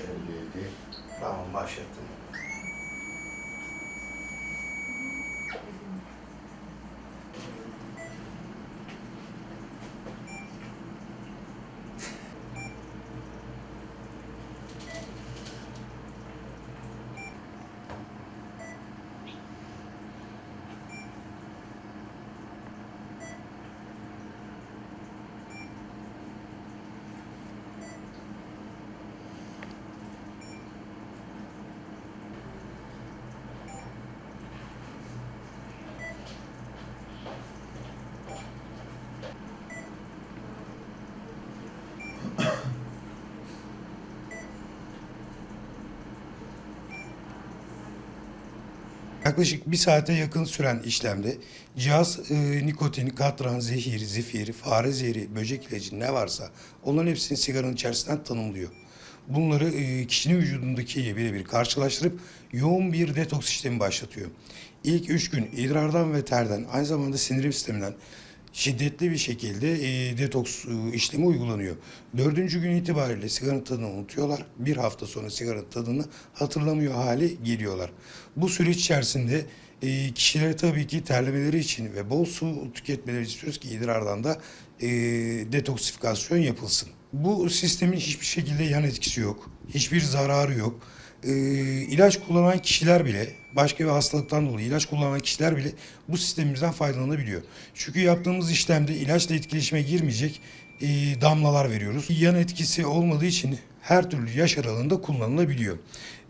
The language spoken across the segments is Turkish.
57. Tamam başlattım. Yaklaşık bir saate yakın süren işlemde cihaz e, nikotin, katran, zehir, zifir, fare zehri, böcek ilacı ne varsa onların hepsini sigaranın içerisinden tanımlıyor. Bunları e, kişinin vücudundakiyle birebir karşılaştırıp yoğun bir detoks işlemi başlatıyor. İlk üç gün idrardan ve terden aynı zamanda sindirim sisteminden şiddetli bir şekilde e, detoks e, işlemi uygulanıyor. Dördüncü gün itibariyle sigaranın tadını unutuyorlar. Bir hafta sonra sigaranın tadını hatırlamıyor hale geliyorlar. Bu süreç içerisinde e, kişilere tabii ki terlemeleri için ve bol su tüketmeleri istiyoruz ki idrardan da e, detoksifikasyon yapılsın. Bu sistemin hiçbir şekilde yan etkisi yok. Hiçbir zararı yok. E, ilaç kullanan kişiler bile, başka bir hastalıktan dolayı ilaç kullanan kişiler bile bu sistemimizden faydalanabiliyor. Çünkü yaptığımız işlemde ilaçla etkileşime girmeyecek e, damlalar veriyoruz. Yan etkisi olmadığı için her türlü yaş aralığında kullanılabiliyor.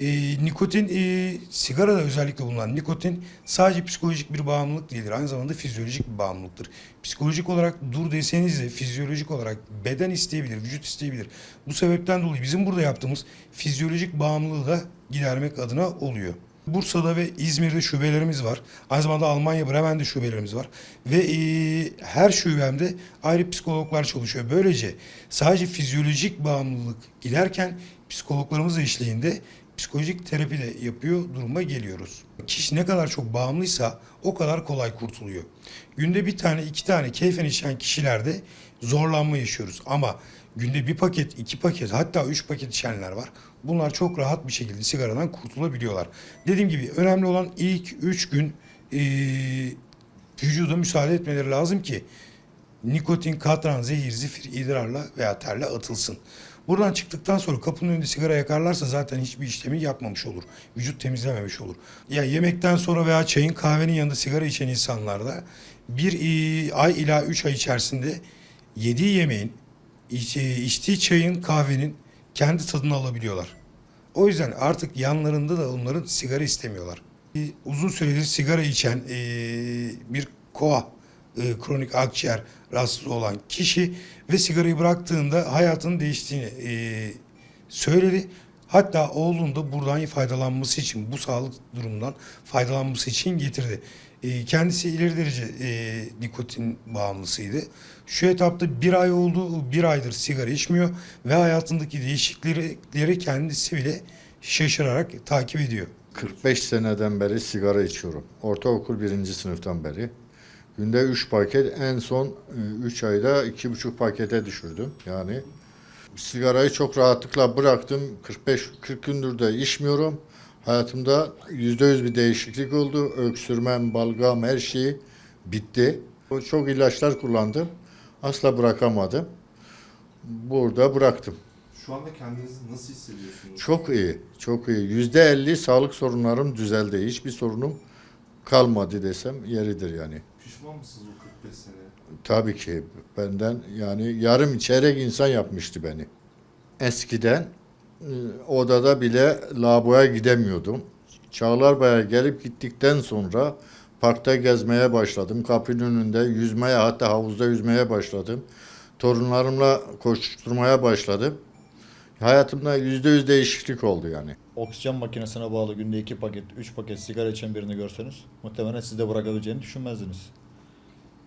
E, nikotin, e, sigarada özellikle bulunan nikotin sadece psikolojik bir bağımlılık değildir. Aynı zamanda fizyolojik bir bağımlılıktır. Psikolojik olarak dur deseniz de fizyolojik olarak beden isteyebilir, vücut isteyebilir. Bu sebepten dolayı bizim burada yaptığımız fizyolojik bağımlılığı da gidermek adına oluyor. Bursa'da ve İzmir'de şubelerimiz var. Aynı zamanda Almanya Bremen'de şubelerimiz var. Ve e, her şubemde ayrı psikologlar çalışıyor. Böylece sadece fizyolojik bağımlılık giderken psikologlarımız eşliğinde psikolojik terapi de yapıyor duruma geliyoruz. Kişi ne kadar çok bağımlıysa o kadar kolay kurtuluyor. Günde bir tane iki tane keyfen içen kişilerde zorlanma yaşıyoruz. Ama günde bir paket, iki paket hatta üç paket içenler var. Bunlar çok rahat bir şekilde sigaradan kurtulabiliyorlar. Dediğim gibi önemli olan ilk üç gün eee vücuda müsaade etmeleri lazım ki nikotin, katran, zehir, zifir idrarla veya terle atılsın. Buradan çıktıktan sonra kapının önünde sigara yakarlarsa zaten hiçbir işlemi yapmamış olur. Vücut temizlememiş olur. Ya yemekten sonra veya çayın kahvenin yanında sigara içen insanlarda bir ay ila üç ay içerisinde yediği yemeğin, iç- içtiği çayın, kahvenin kendi tadını alabiliyorlar. O yüzden artık yanlarında da onların sigara istemiyorlar. Uzun süredir sigara içen e, bir koa, e, kronik akciğer rahatsızlığı olan kişi ve sigarayı bıraktığında hayatının değiştiğini e, söyledi. Hatta oğlunu da buradan faydalanması için, bu sağlık durumundan faydalanması için getirdi. E, kendisi ileri derece e, nikotin bağımlısıydı. Şu etapta bir ay oldu, bir aydır sigara içmiyor ve hayatındaki değişiklikleri kendisi bile şaşırarak takip ediyor. 45 seneden beri sigara içiyorum. Ortaokul birinci sınıftan beri. Günde 3 paket, en son 3 ayda 2,5 pakete düşürdüm. Yani sigarayı çok rahatlıkla bıraktım. 45-40 gündür de içmiyorum. Hayatımda %100 bir değişiklik oldu. Öksürmem, balgam, her şeyi bitti. Çok ilaçlar kullandım. Asla bırakamadım. Burada bıraktım. Şu anda kendinizi nasıl hissediyorsunuz? Çok iyi, çok iyi. Yüzde elli sağlık sorunlarım düzeldi. Hiçbir sorunum kalmadı desem yeridir yani. Pişman mısınız o 45 sene? Tabii ki benden yani yarım çeyrek insan yapmıştı beni. Eskiden e, odada bile lavaboya gidemiyordum. Çağlarbay'a gelip gittikten sonra parkta gezmeye başladım. Kapının önünde yüzmeye hatta havuzda yüzmeye başladım. Torunlarımla koşturmaya başladım. Hayatımda yüzde yüz değişiklik oldu yani. Oksijen makinesine bağlı günde 2 paket, 3 paket sigara içen birini görseniz muhtemelen siz de bırakabileceğini düşünmezdiniz.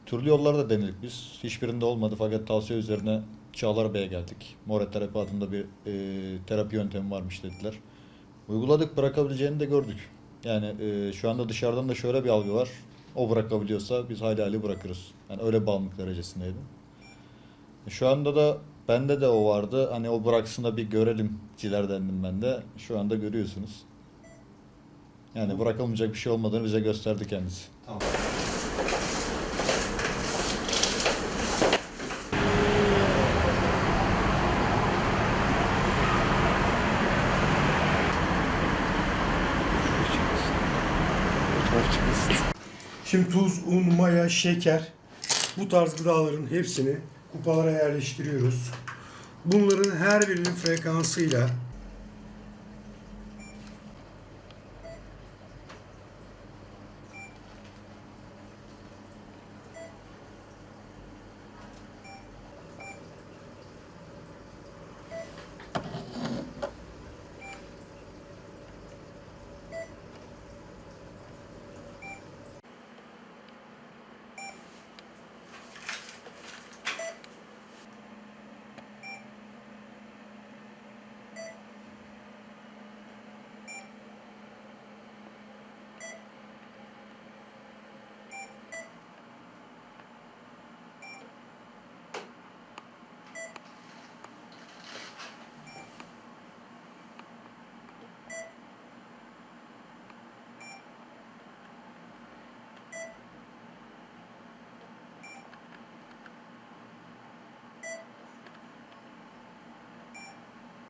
Türlü yollarda denedik biz. Hiçbirinde olmadı fakat tavsiye üzerine Çağlar Bey'e geldik. More terapi adında bir e, terapi yöntemi varmış dediler. Uyguladık bırakabileceğini de gördük. Yani e, şu anda dışarıdan da şöyle bir algı var. O bırakabiliyorsa biz hayli hayli bırakırız. Yani öyle bağımlılık derecesindeydi. Şu anda da Bende de o vardı. Hani o bıraksın da bir görelim ciler dendim ben de. Şu anda görüyorsunuz. Yani bırakılmayacak bir şey olmadığını bize gösterdi kendisi. Tamam. Şimdi tuz, un, maya, şeker bu tarz gıdaların hepsini kupalara yerleştiriyoruz. Bunların her birinin frekansıyla